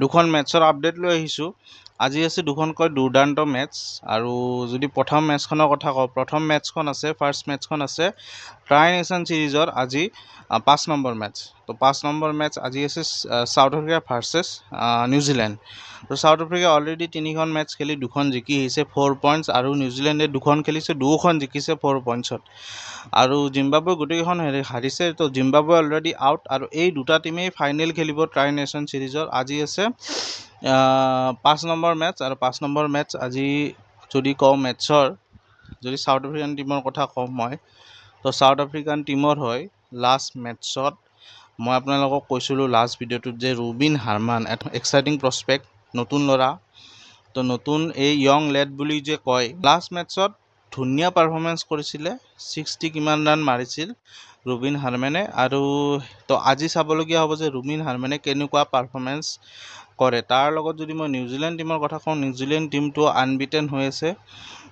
দুখন মেটছৰ আপডেট লৈ আহিছোঁ। আজি আছে দুখনকৈ দুৰ্দান্ত মেটছ আৰু যদি প্ৰথম মেটছখনৰ কথা কওঁ প্ৰথম মেটছখন আছে ফাৰ্ষ্ট মেটছখন আছে ট্ৰাই নেশ্যন ছিৰিজৰ আজি পাঁচ নম্বৰ মেটছ তো পাঁচ নম্বৰ মেটছ আজি আছে South Africa versus New Zealand তো ছাউথ আফ্ৰিকা অলৰেডি তিনিখন মেটছ খেলি দুখন জিকি আহিছে ফ'ৰ পইণ্টছ আৰু নিউজিলেণ্ডে দুখন খেলিছে দুয়োখন জিকিছে ফ'ৰ পইণ্টছত আৰু জিম্বাবৱে গোটেইকেইখন হেৰি হাৰিছে তো জিম্বাবৱে অলৰেডি আউট আৰু এই দুটা টিমেই ফাইনেল খেলিব ট্ৰাই নেশ্যন ছিৰিজৰ আজি আছে পাঁচ নম্বৰ মেটছ আৰু পাঁচ নম্বৰ মেটছ আজি যদি কওঁ মেটছৰ যদি ছাউথ আফ্ৰিকান টিমৰ কথা কওঁ মই তো ছাউথ আফ্ৰিকান টিমৰ হয় লাষ্ট মেটছত মই আপোনালোকক কৈছিলোঁ লাষ্ট ভিডিঅ'টোত যে ৰুবিন হাৰমান এক্সাইটিং প্ৰস্পেক্ট নতুন ল'ৰা। তো নতুন এই য়ং লেড বুলি যে কয় লাষ্ট মেটছত ধুনীয়া পাৰফৰ্মেঞ্চ কৰিছিলে ছিক্সটি কিমান ৰান মাৰিছিল ৰুবিন হাৰমেনে। আৰু তো আজি চাবলগীয়া হ'ব যে ৰুবিন হাৰমেনে কেনেকুৱা পাৰফৰ্মেঞ্চ কৰে। তাৰ লগত যদি মই নিউজিলেণ্ড টিমৰ কথা কওঁ নিউজিলেণ্ড টিমটো আনবিটেন হৈ আছে।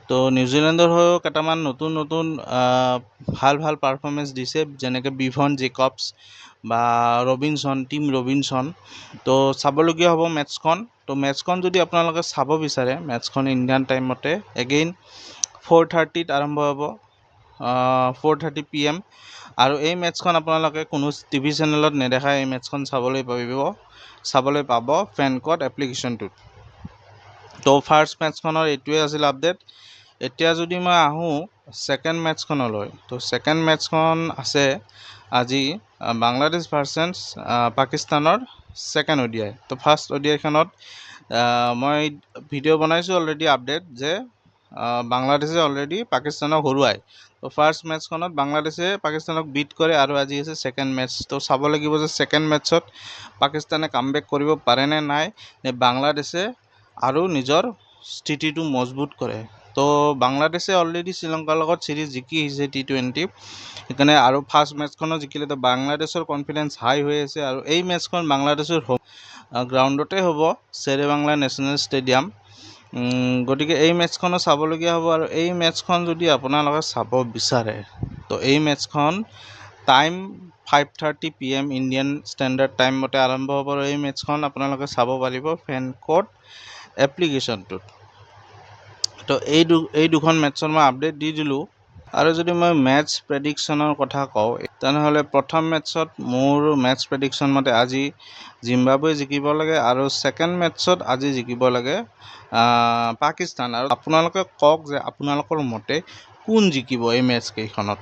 তো নিউজিলেণ্ডৰ হৈও কেইটামান নতুন নতুন ভাল ভাল পাৰফৰ্মেঞ্চ দিছে। যেনেকৈ বিভন জেকবছ বা ৰবিনছন টিম ৰবিনছন। তো চাবলগীয়া হ'ব মেটছখন তো মেটছখন যদি আপোনালোকে চাব বিচাৰে মেটছখন ইণ্ডিয়ান টাইমতে এগেইন ফ'ৰ থাৰ্টিত আৰম্ভ হ'ব ফ'ৰ থাৰ্টি পি এম আৰু এই মেটছখন আপোনালোকে কোনো টিভি চেনেলত নেদেখায় এই মেটছখন চাবলৈ পাৰিব চাবলৈ পাব ফেনকট এপ্লিকেশ্যনটোত তো ফাৰ্ষ্ট মেটছখনৰ এইটোৱে আছিল আপডেট এতিয়া যদি মই আহোঁ ছেকেণ্ড মেটছখনলৈ তো ছেকেণ্ড মেটছখন আছে আজি বাংলাদেশ ভাৰ্চেছ পাকিস্তানৰ ছেকেণ্ড অডিআই তো ফাৰ্ষ্ট অডিআইখনত মই ভিডিঅ' বনাইছোঁ অলৰেডি আপডেট যে বাংলাদেশে অলৰেডি পাকিস্তানক হৰুৱায় তো ফাৰ্ষ্ট মেটছখনত বাংলাদেশে পাকিস্তানক বিট কৰে আৰু আজি আছে ছেকেণ্ড মেটছ তো চাব লাগিব যে ছেকেণ্ড মেটছত পাকিস্তানে কামবেক কৰিব পাৰে নে নাই বাংলাদেশে আৰু নিজৰ স্থিতিটো মজবুত কৰে। তো বাংলাদেশে অলৰেডি শ্ৰীলংকাৰ লগত চিৰিজ জিকি আহিছে টি টুৱেণ্টি সেইকাৰণে আৰু ফাৰ্ষ্ট মেটছখনো জিকিলে তো বাংলাদেশৰ কনফিডেঞ্চ হাই হৈ আছে আৰু এই মেটছখন বাংলাদেশৰ গ্ৰাউণ্ডতে হ'ব। শ্বেৰে বাংলা নেশ্যনেল ষ্টেডিয়াম গতিকে এই মেটছখনো চাবলগীয়া হ'ব আৰু এই মেটছখন যদি আপোনালোকে চাব বিচাৰে তো এই মেটছখন time five thirty P M Indian standard time মতে আৰম্ভ হ'ব আৰু এই মেটছখন আপোনালোকে চাব পাৰিব ফেনক'ড এপ্লিকেশ্যনটোত। তো এই দু এই দুখন মেটছৰ মই আপডেট দি দিলোঁ। আৰু যদি মই মেটছ প্ৰেডিকশ্যনৰ কথা কওঁ তেনেহ'লে প্ৰথম মেটছত মোৰ মেটছ প্ৰেডিকশ্যন মতে আজি জিম্বাবৱে জিকিব লাগে আৰু ছেকেণ্ড মেটছত আজি জিকিব লাগে পাকিস্তান। আৰু আপোনালোকে কওক যে আপোনালোকৰ মতে কোন জিকিব এই মেটছ কেইখনত?